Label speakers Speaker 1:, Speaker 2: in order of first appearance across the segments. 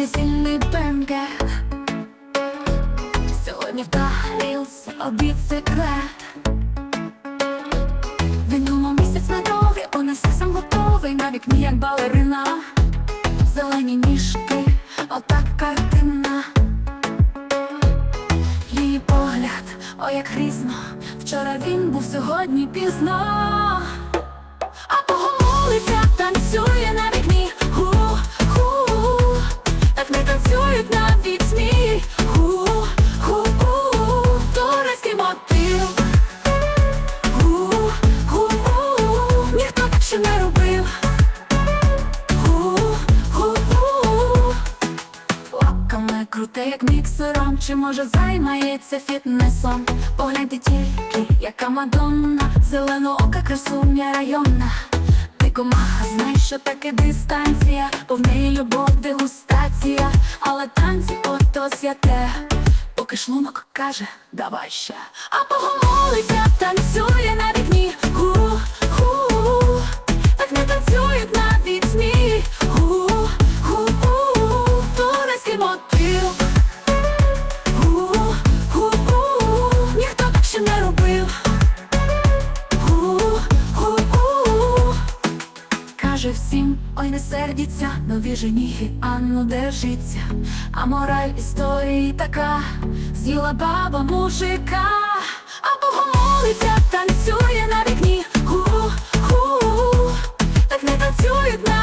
Speaker 1: Магазинний бенге Сьогодні в Тарілс обід секрет. Винуло місяць медовий, у нас сам готовий На вікні, як балерина. Зелені ніжки, отак картина. Її погляд, о як різно. Вчора він був сьогодні пізно. А поголиться, танцює на Круте, як міксером, чи може займається фітнесом. Погляньте тільки, яка Мадонна, зеленоока красуня районна. Ти комаха, знаєш, що таке дистанція, бо в неї любов, дегустація, але танці ото святе. Поки шлунок каже, давай ще. А богомолиця танцює на вікні. Каже всім, ой не сердіться, нові женіхи, а ну держіться. А мораль історії така, з'їла баба мужика, а богомолиця танцює на вікні. Ху-ху, так не танцюють навіть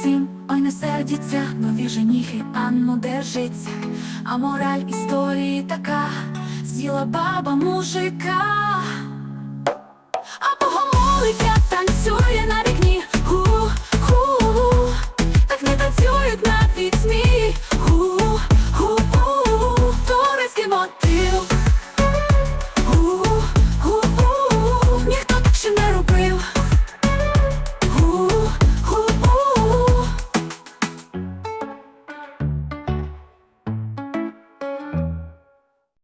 Speaker 1: всім, ой не сердіться, нові женіхи, а ну держиться. А мораль історії така, з'їла баба мужика.